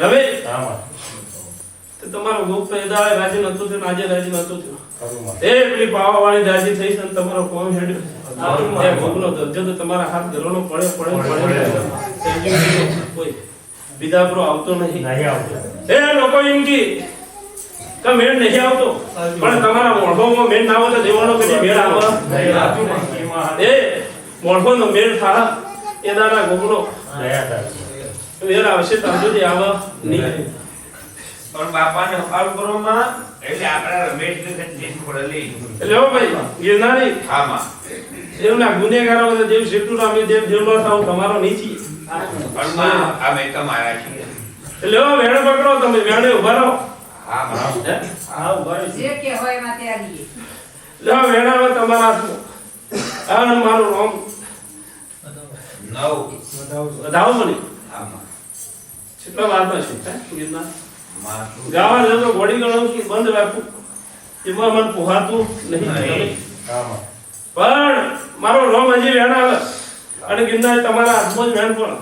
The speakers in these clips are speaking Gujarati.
રવિ આમાં તમારો ગુપ્ત એ દાડે રાજી નતું થયું આજે રાજી નતું થયું. એ પેલી પાવાવાળી રાજી થઈ છે તમારો કોમ હેડ્યો એ ભોગનો દરજ્જો તો તમારા હાથ ધરવાનો પડે પડે પડે કોઈ વિદાપરો આવતો નહીં. નહીં એ લોકો એમ કે કે મેળ નહીં આવતો. પણ તમારા મોઢોમાં મેળ ના આવે તો દેવાનો કદી મેળ આવે? એ મોઢોનો મેળ થાય એ દાડા ગોગનો દયા થાય મેળ આવશે તો સુધી આવા નહીં પણ બાપાને હપાલ કરવામાં એટલે આપણા રમેશ ને જીત ખોડલી એટલે હો ભાઈ ગિરનારી. આમાં. દેવના ગુનેગારો બધા દેવ શેઠું રામે દેવ દેવલો થાવ તમારો નીચી પણ માં અમે તમારા છીએ. એટલે હો વેણ પકડો તમે વેણે ઊભા રહો. હા હે? હા ઊભા રહો. જે કે હોય એમાં એટલે હો વેણામાં તમારા હાથમાં. આ મારું રોમ નવ. વધાવો મને. વારમાં છે ગાવા જતો ઘોડી ગણું કે બંધ રાખું. એમાં મને પોહાતું નહીં. પણ મારો રોમ હજી વેણ આવે. અને ગિરનાર તમારા હાથમાં જ વેણ પણ.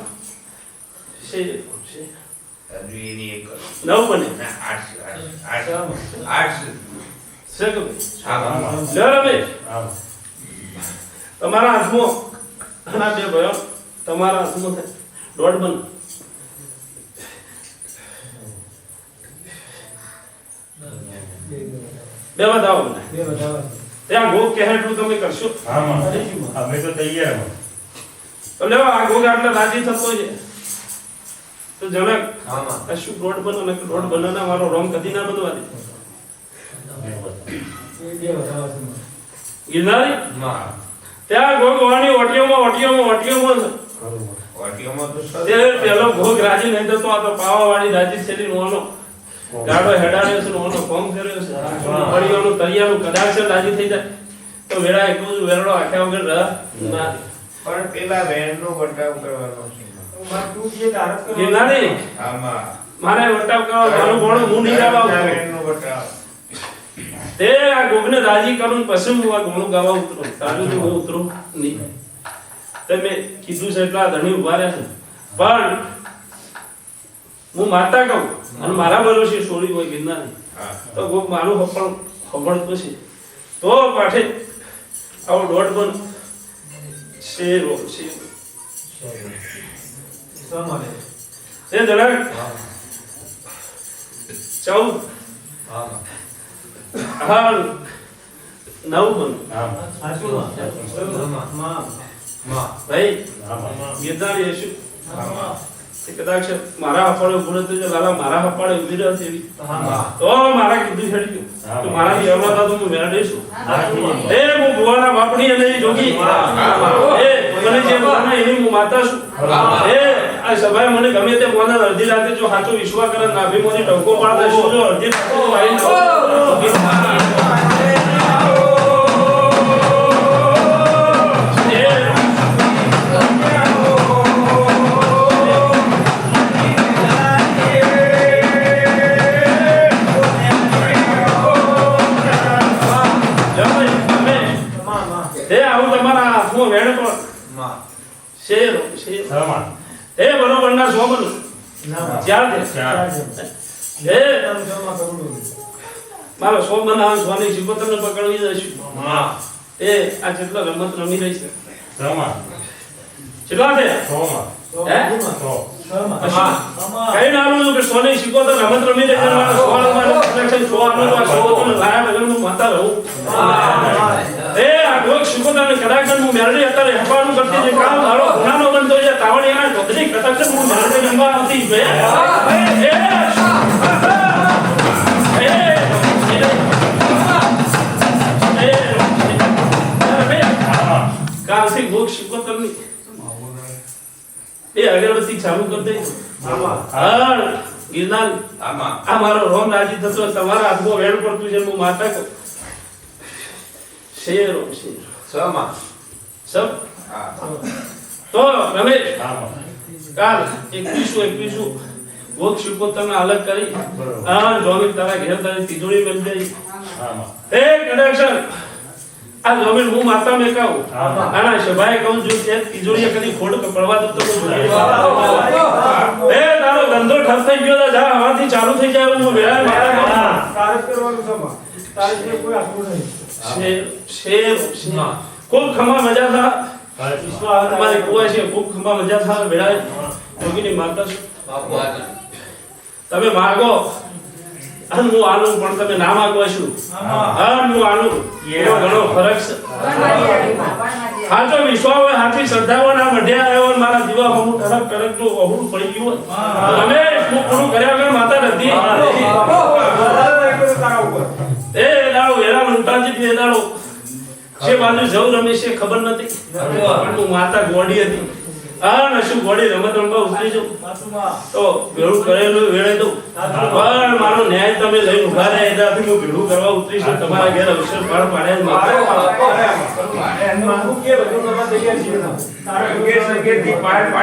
નવ બને. તમારા હાથમાં. બે ભયો. તમારા હાથમાં. દોઢ બન. બે દાવ મને ત્યાં ગોગ કહે એટલું તમે કરશો. આમાં. અમે તો તૈયારમાં. તો લેવા આ ગોગ આટલા રાજી થતો છે. તો જનક હા માં શું રોડ બનો? ને રોડ બનાના મારો રોંગ કદી ના બનવા દે. નહીં ગિરનારી? માં ત્યાં ગોગ વાણી ઓટિયોમાં ઓટિયોમાં ઓટિયોમાં ઓટિયોમાં માં. તો પેલો ભોગ રાજી નહીં થતો આ તો પાવા વાળી રાજી છેલી નોનો. ગાડો હેડાડ્યો છે નોનો કોમ કર્યો છે. વળીઓનું તળિયાનું કદાચ છે રાજી થઈ જાય. તો વેળા એટલું જ વેરડો આખ્યા વગર રહ પણ પેલા વેરનો વટાવ કરવાનો છે. મારે વટાવ કરવા મારું ભણું હું નહીં ગાવા ઉતરું. વેણનો તે આ ગોગને રાજી કરું પછી હું આ ઘણું ગાવા ઉતરું. તારું તો હું ઉતરું નહીં. તમે કીધું છે એટલા ધણી ઊભા રહ્યા છે. પણ હું માતા કહું. અને મારા ભરોસે છોડી હોય ગિરનારી. હા તો કોક મારું હપણ હપણ પછી તો પાઠે આવો દોઢ બન શેરો શેરો એ જણાવ ચૌદ. હા. નવ બન ભાઈ આમાં ગીરધારી હશું કદાચ મારા હપાળે ઉભું રહેતું કે લાલા મારા હપાળે ઊભી રહ્યો છે તો મારા કીધું છડી ગયું. તો મારાથી એમાં હતા તો હું મેળા દઈશું એ હું ભુવાના બાપડી અને એ જોગી. એ મને જે બોલાવે એની હું માતા છું. એ આ સભાએ મને ગમે તે મોના અડધી રાતે જો સાચો વિશ્વાસ કરે નાભી મોની ટંકો પાડે શું જો અડધી રાતે હાથમાં વેણ પણ. માં. શેર શેર આમાં એ બરોબર ના સો બનો ચાર દે ચાર. એ મારો સો બનાવ સોની શિકોતરને પકડવી જઈશું. માં એ આ જેટલો રમત રમી રહી છે. આમાં કેટલા છે? સોમાં હે? સો કઈ ના આવું છું કે સોની શિકોતર રમત રમી રહી છે. મારો સો રમવાનો સિલેક્શન સો આ સો લાયા વગર માતા રહું શિકોતરને કદાચ હું મેરડી અત્યારે હપાવાનું કરતી જે કામ મારો ગુનાનો બનતો છે તાવણીયાના ઢોકરી કદાચ હું મેરડી રમવા આવતી કાલથી મોક્ષ શિકોતરની એ અગરબત્તી ચાલુ કરી દઈ હા ગિરનાર આ મારો રોમ રાજી થતો તમારા હાથમાં વેળ પડતું છે શેરો શેર સમાં? સબ તો રમેશ. કાલ એકવીસું એકવીસું ગોક શિકોતરને અલગ કરી. બરોબર. હા તારા ઘેર તારી તિજોરી મળી જાય એ કનેક્શન આ જોમીન હું માતા મેં કહું આના સભાએ કહું છું કે તિજોરી કદી ખોડ પડવા તો એ ઠપ થઈ ગયો તો જા હવાથી ચાલુ થઈ જાય હું મારા. કરવાનું છે તારે કોઈ આપવું નહીં. શેર શેર શેર. ખૂબ ખમા મજા થા તમારી કુવા છે ખૂબ ખમા મજા થા વેળાએ. યોગીની માતા તમે માગો. અને હું આલું પણ તમે ના માગો છું હા હું આલું. એનો ઘણો ફરક છે. સાચો વિશ્વાસ હોય સાચી શ્રદ્ધા હોય ના મઢ્યા આવ્યો મારા દીવા હમું ટરક ટરકનું પડી ગયું તમે હું પૂરું કર્યા વગર માતા નથી? વેરા મંતાજી જે બાજુ જવું રમે છે ખબર નથી. પણ હું માતા ગોડી હતી. આ ને શું ગોડી રમત રમવા ઉતરી જાઉં તો ભેળું કરેલું વેળે તો. પણ મારો ન્યાય તમે લઈને ઊભા રહ્યા એનાથી હું ભેળું કરવા ઉતરી છું તમારા ઘેર અવસર પાડ પાડે મારે મારે મારે. કે બધું કરવા તૈયાર છીએ. તારે સગેર સગેરથી પાડ